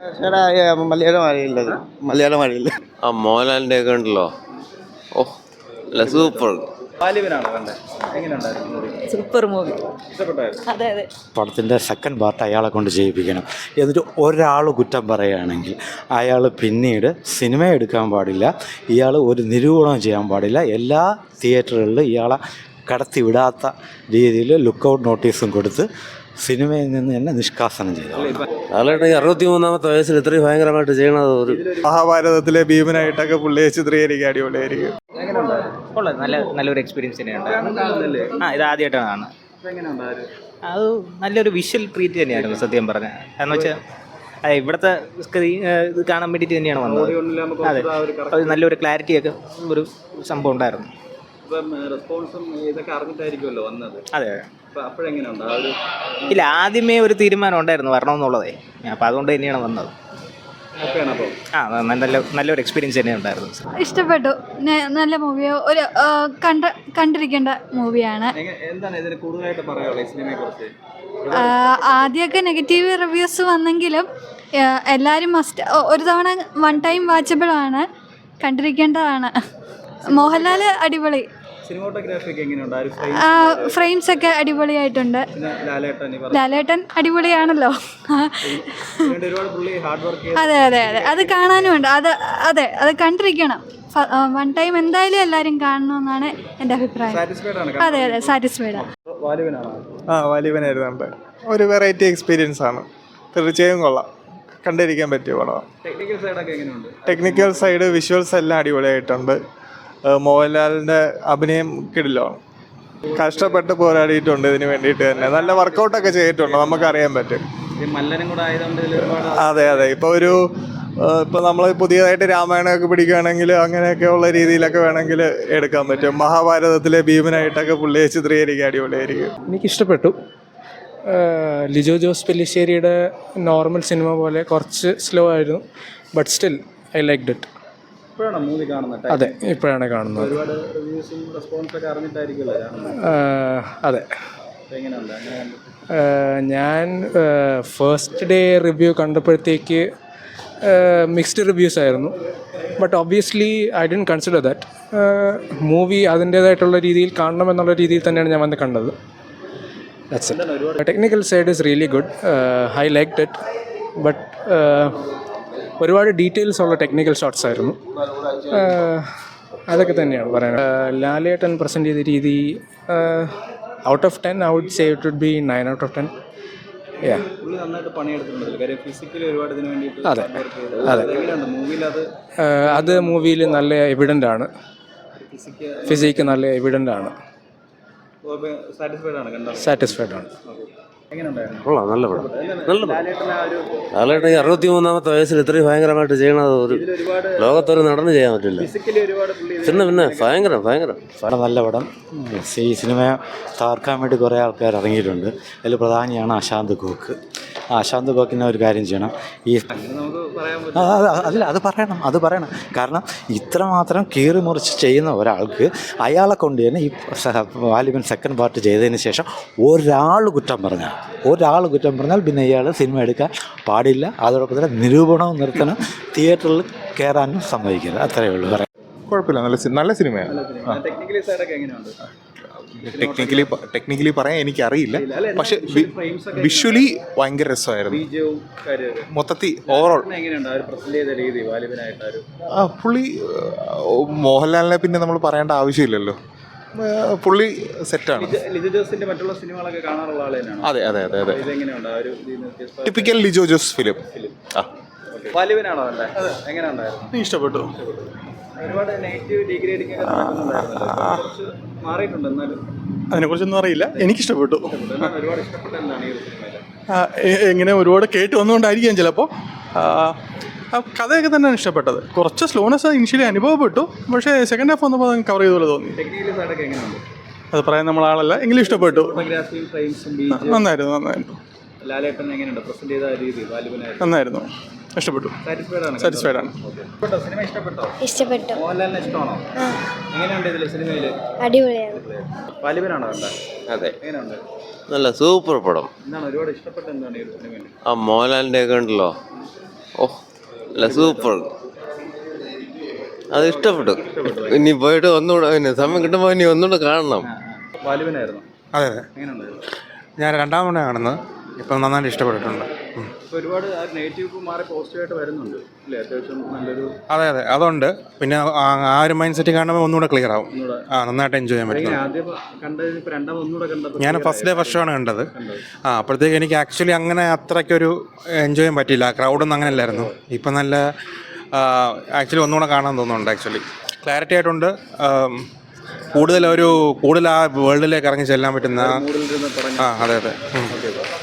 ചേട്ടാ മലയാളം അറിയില്ല. ഇത്. മലയാളം അറിയില്ല. ആ മോഹൻലാലിന്റെ ഒക്കെ ഉണ്ടല്ലോ. ഓ അല്ല സൂപ്പർ? Super movie. അതെ അതെ. പടത്തിന്റെ സെക്കൻഡ് പാർട്ട് അയാളെ കൊണ്ട് ചെയ്യിപ്പിക്കണം. എന്നിട്ട് ഒരാൾ കുറ്റം പറയുകയാണെങ്കിൽ അയാൾ പിന്നീട് സിനിമ എടുക്കാൻ പാടില്ല. ഇയാൾ ഒരു നിരൂപണം ചെയ്യാൻ പാടില്ല. എല്ലാ തിയേറ്ററുകളിലും ഇയാളെ കടത്തിവിടാത്ത രീതിയിൽ ലുക്കൗട്ട് നോട്ടീസും കൊടുത്ത് സിനിമയിൽ നിന്ന് തന്നെ നിഷ്കാസനം ചെയ്തു ഈ അറുപത്തി മൂന്നാമത്തെ വയസ്സിൽ ഇത്രയും ഭയങ്കരമായിട്ട് ചെയ്യണത് ഒരു മഹാഭാരതത്തിലെ ഭീമനായിട്ടൊക്കെ പുള്ളിയെ ചിത്രീകരിക്കുക അടിപൊളിയായിരിക്കും. കൊള്ളാം. നല്ല നല്ലൊരു എക്സ്പീരിയൻസ് തന്നെയാണ്. ആ ഇത് ആദ്യമായിട്ടാണ്. അത് നല്ലൊരു വിഷ്വൽ ട്രീറ്റ് തന്നെയായിരുന്നു സത്യം പറഞ്ഞാൽ കാരണം വെച്ചാൽ അതെ ഇവിടുത്തെ സ്ക്രീൻ ഇത് കാണാൻ വേണ്ടിയിട്ട് തന്നെയാണ് വന്നത്. അതെ. അത് നല്ലൊരു ക്ലാരിറ്റിയൊക്കെ ഒരു സംഭവം ഉണ്ടായിരുന്നു. ഇപ്പം റെസ്പോൺസും ഇതൊക്കെ അറിഞ്ഞിട്ടായിരിക്കുമല്ലോ വന്നത്. അതെ അപ്പൊ അപ്പോഴെങ്ങനെയുണ്ട്? ആ ഒരു ഇല്ല ആദ്യമേ ഒരു തീരുമാനം ഉണ്ടായിരുന്നു വരണമെന്നുള്ളതേ. അപ്പോൾ അതുകൊണ്ട് തന്നെയാണ് വന്നത്. ഓക്കെയാണ് അപ്പോൾ ആ നല്ല നല്ലൊരു എക്സ്പീരിയൻസ് തന്നെ ഉണ്ടായിരുന്നു. ഇഷ്ടപ്പെട്ടു. ന- നല്ല മൂവിയോ ഒരു ആ, കണ്ട കണ്ടിരിക്കേണ്ട മൂവിയാണ് എന്താണ് ഇതിന് കൂടുതലായിട്ട് പറയാനുള്ളത് ഈ സിനിമയെ കുറിച്ച് ആദ്യമൊക്കെ നെഗറ്റീവ് റിവ്യൂസ് വന്നെങ്കിലും ആ, എല്ലാവരും മസ്റ്റ് ഒരു തവണ വൺ ടൈം വാച്ചബിൾ ആണ്. കണ്ടിരിക്കേണ്ടതാണ്. മോഹൻലാൽ അടിപൊളി. എങ്ങനെയുണ്ട്? ഫ്രെയിംസ് ഒക്കെ അടിപൊളിയായിട്ടുണ്ട്. ലാലേട്ടൻ അടിപൊളിയാണല്ലോ. അതെ അതെ അതെ. അത് കാണാനുമുണ്ട് അത് അതെ അത് കണ്ടിരിക്കണം. വൺ ടൈം എന്തായാലും എല്ലാവരും കാണണമെന്നാണ് എന്റെ അഭിപ്രായം. സാറ്റിസ്ഫൈഡ് ആണ് അതെ അതെ സാറ്റിസ്ഫൈഡ് ആ ഒരു വെറൈറ്റി എക്സ്പീരിയൻസ് ആണ്. തീർച്ചയായും കൊള്ളാം. കണ്ടിരിക്കാൻ പറ്റിയ പടമാണ് ടെക്നിക്കൽ സൈഡ് വിഷ്വൽസ് എല്ലാം അടിപൊളിയായിട്ടുണ്ട്. മോഹൻലാലിന്റെ അഭിനയം കിടിലാണ് കഷ്ടപ്പെട്ട് പോരാടിയിട്ടുണ്ട് ഇതിന് വേണ്ടിയിട്ട് തന്നെ. നല്ല വർക്കൗട്ടൊക്കെ ചെയ്തിട്ടുണ്ട് നമുക്കറിയാൻ പറ്റും. അതെ അതെ. ഇപ്പൊ ഒരു ഇപ്പൊ നമ്മൾ പുതിയതായിട്ട് രാമായണമൊക്കെ പിടിക്കുകയാണെങ്കിൽ അങ്ങനെയൊക്കെ ഉള്ള രീതിയിലൊക്കെ വേണമെങ്കിൽ എടുക്കാൻ പറ്റും. മഹാഭാരതത്തിലെ ഭീമനായിട്ടൊക്കെ പുള്ളിയെ ചിത്രീകരിക്കുക അടിപൊളിയായിരിക്കും. എനിക്ക് ഇഷ്ടപ്പെട്ടു ലിജോ ജോസ് പെല്ലിശ്ശേരിയുടെ നോർമൽ സിനിമ പോലെ കുറച്ച് സ്ലോ ആയിരുന്നു but still I like it. ഇപ്പോഴാണ് മൂവി കാണുന്നത്? അതെ ഇപ്പോഴാണ് കാണുന്നത്. ഒരുപാട് റിവ്യൂസും അറിഞ്ഞിട്ടായിരിക്കുമല്ലോ അതെ. ഞാൻ ഫസ്റ്റ് ഡേ റിവ്യൂ കണ്ടപ്പോഴത്തേക്ക് മിക്സ്ഡ് റിവ്യൂസ് ആയിരുന്നു. But obviously I done consider that movie അതിന്റേതായിട്ടുള്ള രീതിയിൽ കാണണം എന്നുള്ള രീതിയിൽ തന്നെയാണ് ഞാൻ വന്ന് കണ്ടത്. That's it technical side is really good I like it but ഒരുപാട് ഡീറ്റെയിൽസ് ഉള്ള ടെക്നിക്കൽ ഷോട്ട്സ് ആയിരുന്നു. അതൊക്കെ തന്നെയാണ് പറയുന്നത്. ലാലേട്ടൻ പ്രസന്റ് ചെയ്ത രീതി out of ten I would say it would be nine out of ten അതെ. അതെ. അത് മൂവിയിൽ നല്ല എവിഡന്റ് ആണ്. ഫിസിക്ക് നല്ല എവിഡന്റ് ആണ്. സാറ്റിസ്ഫൈഡ് ആണ് കൊള്ളാം നല്ല പടം. നല്ല പടം. ലാലേട്ടൻ ഈ അറുപത്തി മൂന്നാമത്തെ വയസ്സിൽ ഇത്രയും ഭയങ്കരമായിട്ട് ചെയ്യണത് ഒരു ലോകത്തൊരു നടന്നു ചെയ്യാൻ പറ്റില്ല. പിന്നെ പിന്നെ ഭയങ്കരം ഭയങ്കരം. പടം നല്ല പടം. ഈ സിനിമ തകർക്കാൻ വേണ്ടി കുറേ ആൾക്കാർ ഇറങ്ങിയിട്ടുണ്ട്. അതിൽ പ്രധാനിയാണ് അശാന്ത് ഗോക്ക് ആ ശാന്ത് ഗോക്കിനെ ഒരു കാര്യം ചെയ്യണം. ഈ നമുക്ക് പറയാൻ പറ്റും അല്ല അത് പറയണം അത് പറയണം. കാരണം ഇത്രമാത്രം കീറി മുറിച്ച് ചെയ്യുന്ന ഒരാൾക്ക് അയാളെ കൊണ്ട് തന്നെ ഈ വാലിബൻ സെക്കൻഡ് പാർട്ട് ചെയ്തതിന് ശേഷം ഒരാൾ കുറ്റം പറഞ്ഞാൽ ഒരാൾ കുറ്റം പറഞ്ഞാൽ പിന്നെ ഇയാൾ സിനിമ എടുക്കാൻ പാടില്ല. അതോടൊപ്പം തന്നെ നിരൂപണവും നിർത്തണം തിയേറ്ററിൽ കയറാനും സമ്മതിക്കരുത് അത്രയേ ഉള്ളൂ. പറയാം. കുഴപ്പമില്ല. നല്ല നല്ല സിനിമയാണ്. ടെക്നിക്കലി സൈഡൊക്കെ എങ്ങനെയുണ്ട്? ടെക്നിക്കലി ടെക്നിക്കലി പറയാൻ എനിക്കറിയില്ല. പക്ഷെ വിഷ്വലി ഭയങ്കര രസമായിരുന്നു. മൊത്തത്തിൽ ഓവറോൾ ആ പുള്ളി മോഹൻലാലിനെ പിന്നെ നമ്മൾ പറയേണ്ട ആവശ്യമില്ലല്ലോ. പുള്ളി സെറ്റാണ് മറ്റുള്ള സിനിമകളൊക്കെ കാണാറുള്ള അതെ അതെ അതെ അതെ. ടിപ്പിക്കൽ ലിജോ ജോസ് ഫിലിം ആ. ഇഷ്ടപ്പെട്ടു. അതിനെക്കുറിച്ചൊന്നും അറിയില്ല. എനിക്കിഷ്ടപ്പെട്ടു. എങ്ങനെ ഒരുപാട് കേട്ട് വന്നുകൊണ്ടായിരിക്കാം ചിലപ്പോൾ കഥയൊക്കെ തന്നെയാണ് ഇഷ്ടപ്പെട്ടത്. കുറച്ച് സ്ലോനെസ് ഇനിഷ്യലി അനുഭവപ്പെട്ടു. പക്ഷേ സെക്കൻഡ് ഹാഫ് വന്നപ്പോൾ അത് കവർ ചെയ്ത പോലെ തോന്നി. അത് പറയാൻ നമ്മളാളല്ല എങ്കിലും ഇഷ്ടപ്പെട്ടു. നന്നായിരുന്നു നന്നായിരുന്നു. നന്നായിരുന്നു. ഇഷ്ടപ്പെട്ടു. സാറ്റിസ്ഫൈഡ് ആണ്. സാറ്റിസ്ഫൈഡ് ആണ്. ഇഷ്ടപ്പെട്ടോ? അടിപൊളിയാണ്. അതെ. നല്ല സൂപ്പർ പടം. എന്താണ് ഒരുപാട് ഇഷ്ടപ്പെട്ട എന്താണ് ഈ ഒരു ആ മോഹൻലാലിന്റെ ഒക്കെ ഉണ്ടല്ലോ. ഓ നല്ല അല്ല സൂപ്പർ. അത് ഇഷ്ടപ്പെട്ടു. ഇനി പോയിട്ട് ഒന്നുകൂടെ പിന്നെ സമയം കിട്ടുമ്പോൾ ഇനി ഒന്നുകൂടെ കാണണം. അതെ അതെ. ഞാൻ രണ്ടാമതാണ് കാണുന്നത്. ഇപ്പം നന്നായിട്ട് ഇഷ്ടപ്പെട്ടിട്ടുണ്ട്. ഒരുപാട് നെഗറ്റീവ് മാറി പോസിറ്റീവായിട്ട് വരുന്നുണ്ട് അല്ലേ? അത്യാവശ്യം നല്ലൊരു അതെ അതെ. അതുണ്ട്. പിന്നെ ആ ഒരു മൈൻഡ് സെറ്റ് കാണുമ്പോൾ ഒന്നുകൂടെ ക്ലിയർ ആവും. ആ നന്നായിട്ട് എൻജോയ് ചെയ്യാൻ പറ്റും. ഞാൻ ഫസ്റ്റ് ഡേ ഫസ്റ്റ് ഷോയാണ് കണ്ടത്. ആ അപ്പോഴത്തേക്ക് എനിക്ക് ആക്ച്വലി അങ്ങനെ അത്രയ്ക്കൊരു എൻജോയ് ചെയ്യാൻ പറ്റിയില്ല. ക്രൗഡൊന്നും അങ്ങനെ അല്ലായിരുന്നു ഇപ്പം നല്ല ആക്ച്വലി ഒന്നുകൂടെ കാണാൻ തോന്നുന്നുണ്ട് ആക്ച്വലി ക്ലാരിറ്റി ആയിട്ടുണ്ട്. കൂടുതൽ ഒരു കൂടുതൽ ആ വേൾഡിലേക്ക് ഇറങ്ങി ചെല്ലാൻ പറ്റുന്ന ആ അതെ അതെ.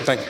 Thank you